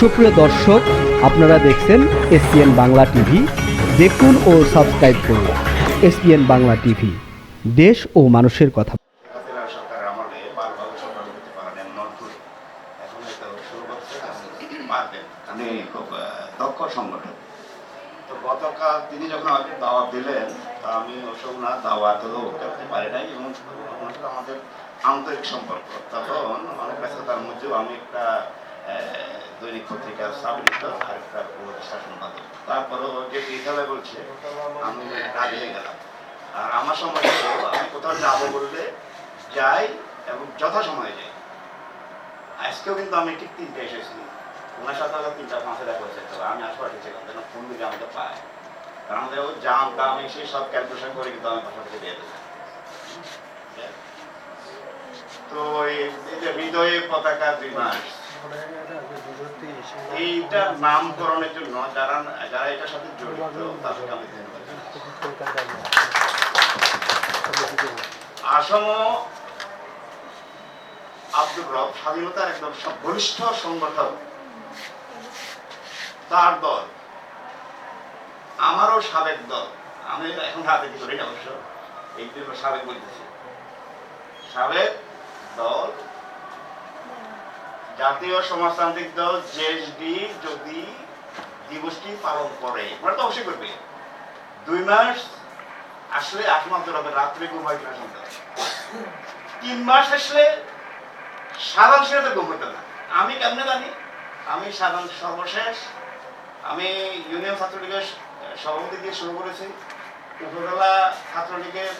সুপ্রিয় দর্শক, আপনারা দেখছেন এসপিএন বাংলা টিভি। দেখুন ও সাবস্ক্রাইব করুন এসপিএন বাংলা টিভি। দেশ ও মানুষের কথা। দক্ষ সংগঠন তো গতকাল তিনি যখন আমাকে দিলেন, তা আমি ওসব না করতে পারি এবং আমাদের আন্তরিক সম্পর্ক। তখন অনেক ব্যস্ততার মধ্যেও আমি একটা দৈনিক পত্রিকার সাবলিত আর একটা শাসন পাবো তারপরেও যে বিদ্যালয় বলছে, আমি রাজি গেলাম। আর আমার সময় আমি কোথাও যাব বললে যাই এবং যথাসময়ে যাই। আজকেও কিন্তু আমি ঠিক তিনটে এসেছি। ওনার সাথে হয়তো তিনটা পাঁচে দেখা হয়েছে তো, আমি আশপাশে ছিলাম যেন ফোন দিকে আমাকে পায়। কারণ আমাদের ওই জাম দাম এসে সব ক্যালকুলেশন করে কিন্তু আমি বাসা থেকে বের হয়েছি তো এই যে হৃদয়ে পতাকা দুই মাস এইটার নামকরণের জন্য যারা যারা এটার সাথে জড়িত আব্দুর রব স্বাধীনতার একদম বলিষ্ঠ তার দল, আমারও সাবেক দল। আমি এখন রাজনীতি করি অবশ্য, এই জন্য সাবেক বলতেছি। সাবেক দল জাতীয় সমাজতান্ত্রিক দল জেএসডি যদি দিবসটি পালন করে, ওরা তো অবশ্যই করবে। দুই মাস আসলে আট মাস রাত্রে ঘুমাই কিনা শুনতে হবে। তিন মাস আসলে সাধারণ সেটা ঘুম হইতে না। আমি কেমনে জানি? আমি সাধারণ সর্বশেষ, আমি ইউনিয়ন ছাত্রলীগের সভাপতি দিয়ে শুরু করেছি। উপজেলা ছাত্রলীগের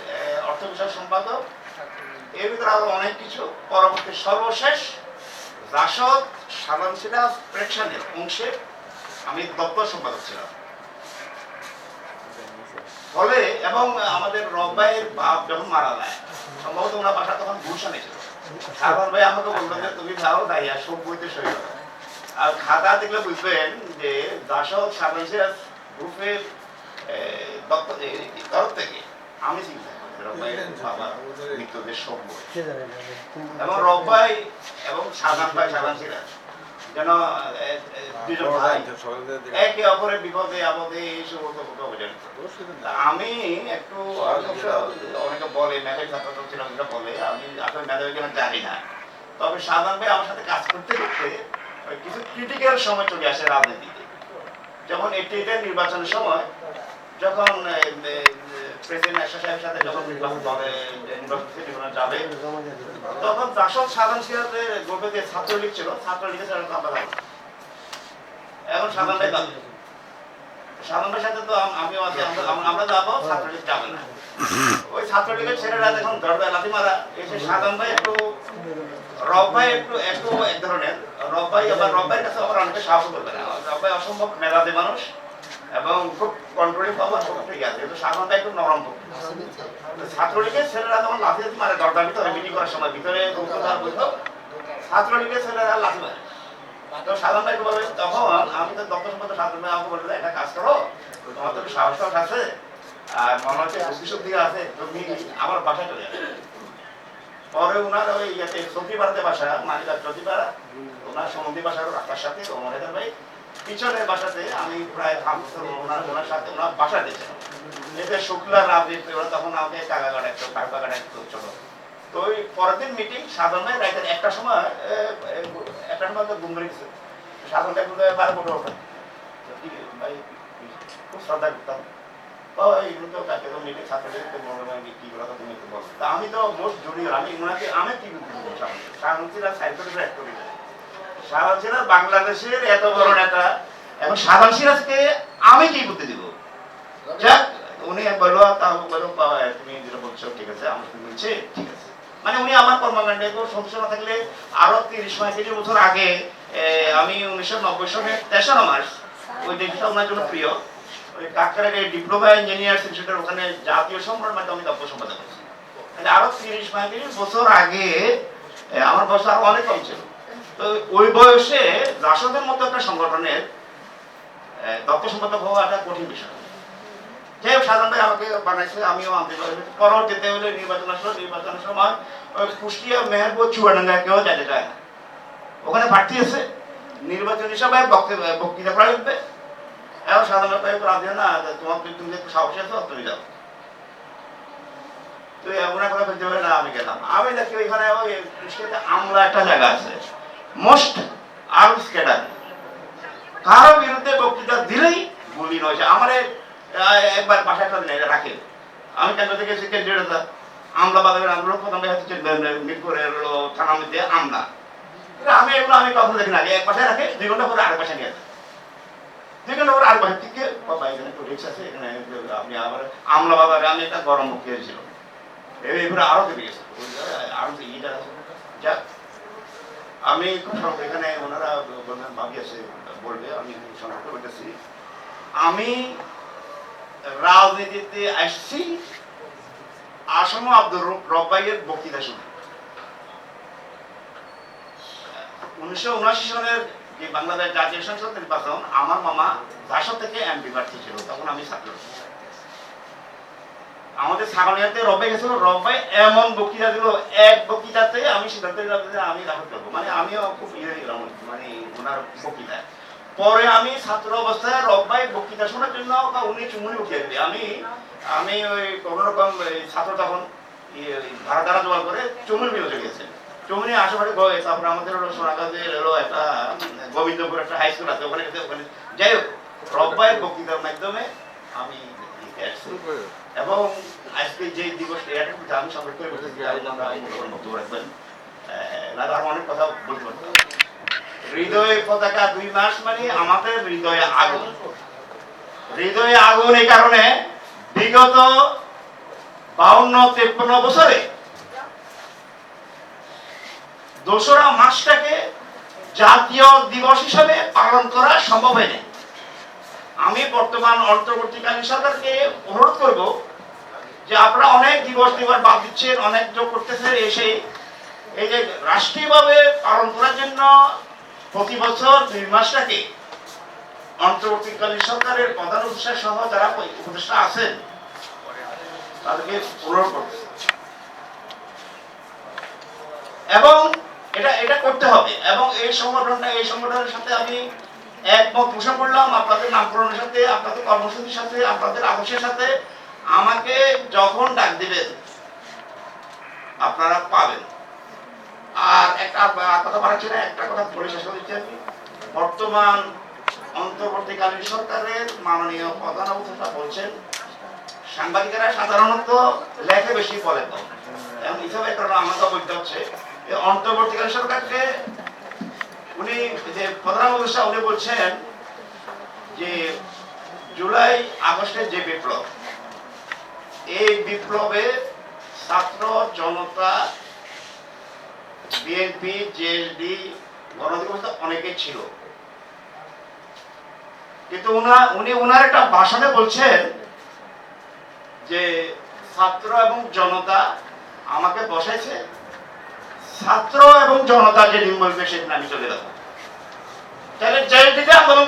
অর্থ বিষয় সম্পাদক। এর ভিতরে আরও অনেক কিছু। পরবর্তী সর্বশেষ রাসদ সাধারণ সেনা প্রেক্ষানের অংশে আমি দপ্তর সম্পাদক ছিলাম। ফলে এবং আমাদের রব্বাইয়ের বাপ যখন মারা যায়, সম্ভবত ওনার বাসা তখন গুলশানে ছিল। সাগর ভাই আমাকে বলল যে, তুমি যাও দাইয়া সব বইতে সই আর খাতা দেখলে বুঝবেন যে দাসক সাধারণ গ্রুপের দপ্তর- তরফ থেকে আমি চিন্তা রব্বাইয়ের বাবা এবং রব্বাই এবং সাধারণ ভাই সাধারণ ছিলেন যেন দুজন ভাই একে অপরের বিপদে আপদে এই সমস্ত কথা বোঝেন আমি একটু অনেকে বলে মেধাবী ছাত্র ছিলাম বলে আমি আসলে মেধাবী কিনা জানি না। তবে সাধারণ ভাই আমার সাথে কাজ করতে করতে কিছু ক্রিটিক্যাল সময় চলে আসে রাজনীতিতে। যেমন এটি এটা নির্বাচনের সময় যখন প্রেসিডেন্ট তখন জাসদ সাধারণ সিরাজের গ্রুপে যে ছাত্রলীগ ছিল, ছাত্রলীগের সাথে। এখন সাধারণ ভাই যাবে। সাধারণ ভাইয়ের সাথে তো আম- আমিও আমরা যাব, ছাত্রলীগ যাবে না ওই ছাত্রলীগের ছেলেরা যখন দরজায় লাথি মারা, এসে সাধারণ ভাই একটু রব ভাই একটু একটু এক ধরনের রব ভাই আবার রব ভাইয়ের কাছে আবার অনেকে সাহায্য করবে না রব ভাই অসম্ভব মেধাবী মানুষ এবং খুব কন্ট্রোলিং পাওয়ার সব ঠিক আছে। কিন্তু সাধারণ ভাই একটু নরম। ছাত্রলীগের ছেলেরা যখন লাথি লাথি মারে দরজার ভিতরে মিটিং করার সময়। ভিতরে ছাত্রলীগের ছেলেরা লাথি মারে। তো সাধারণ ভাই বলে তখন আমি তো দপ্তর সম্পাদক সাধারণ আমাকে একটা কাজ করো তোমার তো একটু সাহস আছে আর মনে হচ্ছে বুদ্ধি আছে তুমি আমার বাসায় চলে যাবে। পরে ওনার ওই ইয়েতে সতীপাড়াতে বাসা মালিকার সতীপাড়া ওনার সমুদ্রী বাসার রাস্তার সাথে ও ভাই পিছনের বাসাতে আমি প্রায় বছর ওনার ওনার সাথে ওনার বাসা দিয়েছিলাম এতে শুক্লা রাবৃত ওরা তখন আমাকে কাকা কাটা একটু কাকা কাটা একটু তো ওই পরের দিন মিটিং সাধারণ রাইতের একটা সময় একটা সময় তো ঘুম গেছে ভাই বলতে বারো কোটি ওঠে খুব শ্রদ্ধা করতাম। আমি তো মোস্ট জুনিয়র, আমি ওনাকে আমি কি করি শাহরুখ সিরাজ বাংলাদেশের এত বড় নেতা। এবং শাহরুখ সিরাজকে আমি কি করতে দিব? যাক, উনি বলল তাও বলল বাবা তুমি যেটা বলছো, ঠিক আছে, আমার মিলছে ঠিক আছে। মানে উনি আমার কর্মকাণ্ডে সন্তুষ্ট না থাকলে আরও তিরিশ পঁয়ত্রিশ বছর আগে আমি উনিশশো নব্বই সালে তেসরা মার্চ, ওই দেশটা ওনার জন্য প্রিয়। ওই কাকরার এই ডিপ্লোমা ইঞ্জিনিয়ার্স ইনস্টিটিউটের ওখানে জাতীয় সম্মেলন মাধ্যমে আমি দপ্তর সম্পাদক করছি আরও তিরিশ পঁয়ত্রিশ বছর আগে আমার বয়স আরও অনেক কম ছিল। তো ওই বয়সে রাশদের মতো একটা সংগঠনের দপ্তর সম্পাদক হওয়া একটা কঠিন বিষয়। যাই সাধারণ ভাই আমাকে বানাইছে, আমিও আনতে পারি পরবর্তীতে হলে নির্বাচন আসলো, নির্বাচনের সময় ওই কুষ্টিয়া, মেহেরপুর, চুয়াডাঙ্গা কেউ যেতে চায় না। ওখানে প্রার্থী আছে। নির্বাচনী সভায় বক্তৃতা করা লিখবে এখন সাধারণত রাজি না তোমার তুমি একটু সাহসী আছো, তুমি যাও। তুই এমন একটা বলতে পারে না, আমি গেলাম। আমি দেখি ওইখানে ওই পুষ্করিতে আমলা একটা জায়গা আছে। মোস্ট আর্মস ক্যাডার কারও বিরুদ্ধে বক্তৃতা দিলেই গুলি নয়। আমার একবার বাসায় দিন, এটা রাখে। আমি কেন থেকে গেছি কেন্দ্রীয়তা আমলা বাজারের আন্দোলন প্রথমে হচ্ছে মিরপুরের হলো থানার মধ্যে আমলা। আমি এগুলো, আমি কখনো দেখি না। এক পাশে রাখে, দুই ঘণ্টা পরে আরেক পাশে নিয়ে যায় দুই ঘণ্টা পরে আরেক পাশে থেকে বাবা, এখানে একটু রিক্স আছে, এখানে আপনি আবার আমলা বাজারে আমি একটা গরম মুখ খেয়েছিল এবারে আরও কেটে গেছে। আরও ইটা আছে যাক। আমি এখানে ওনারা ভাবি আছে, বলবে, আমি সংক্ষেপ করতেছি। আমি রাজনীতিতে আসছি আসম আব্দুর রব্বাইয়ের বক্তৃতা শুনে। উনিশশো উনআশি সনের যে বাংলাদেশ জাতীয় সংসদ নির্বাচন, আমার মামা ভাষা থেকে এমপি প্রার্থী ছিল, তখন আমি ছাত্র। আমাদের ছাগলিয়াতে রবে গেছিল রবে এমন বক্তৃতা দিল এক বক্তৃতাতে আমি সিদ্ধান্ত নিলাম যে আমি দাখল করব। মানে আমিও খুব ইয়ে গেলাম মানে ওনার বক্তৃতায়। পরে আমি ছাত্র অবস্থায় রব্বাই বক্তৃতা শোনার জন্য বা উনি চুমুনি উঠিয়ে দিলে। আমি আমি ওই কোনো রকম ছাত্র তখন ইয়ে, ভাড়া দ্বারা জোগাড় করে চুমুনি মিলে গেছে চুমুনি আশেপাশে গয়ে তারপরে আমাদের হলো সোনাগাঁদের হলো একটা গোবিন্দপুর একটা হাই স্কুল আছে ওখানে যাই হোক রব্বাইয়ের বক্তৃতার মাধ্যমে আমি এবং আজকে যে দিবসটি এটা আমি রাখবেন। আর অনেক কথা বলতে পারতাম হৃদয়ে পতাকা দুই মাস মানে আমাদের হৃদয়ে আগুন। হৃদয়ে আগুন এই কারণে বিগত বাউন্ন তেপ্পান্ন বছরে দোসরা মাসটাকে জাতীয় দিবস হিসাবে পালন করা সম্ভব হয়নি। আমি বর্তমান অন্তর্বর্তীকালীন সরকারকে অনুরোধ করব যে আপনারা অনেক দিবস দিবস বাদ দিচ্ছেন, অনেক যোগ করতেছেন, এসে এই যে রাষ্ট্রীয়ভাবে পালন করার জন্য প্রতি বছর দুই মাসটাকে অন্তর্বর্তীকালীন সরকারের প্রধান উপদেষ্টা সহ যারা উপদেষ্টা আছেন, তাদেরকে অনুরোধ করতেছে এবং এটা এটা করতে হবে। এবং এই সংগঠনটা, এই সংগঠনের সাথে আমি একমত পোষণ করলাম, আপনাদের নামকরণের সাথে, আপনাদের কর্মসূচির সাথে, আপনাদের আদর্শের সাথে। আমাকে যখন ডাক দিবেন, আপনারা পাবেন। আর একটা কথা বাড়াচ্ছি না, একটা কথা বলে শেষ করে আমি বর্তমান অন্তর্বর্তীকালীন সরকারের মাননীয় প্রধান উপদেষ্টা বলছেন, সাংবাদিকেরা সাধারণত লেখে বেশি বলে এখন হিসাবে কারণ আমাকে বলতে হচ্ছে। অন্তর্বর্তীকালীন সরকারকে উনি যে প্রধান উপদেষ্টা উনি বলছেন যে জুলাই আগস্টের যে বিপ্লব, এই বিপ্লবে ছাত্র জনতা, বিএনপি জেএসডি গণঅধিকার অনেকে ছিল। কিন্তু উনা, উনি উনার একটা ভাষণে বলছেন যে ছাত্র এবং জনতা আমাকে বসাইছে ছাত্র এবং জনতা যেদিন বলবে সেদিন আমি চলে যাব তাহলে জেএসডিতে আন্দোলন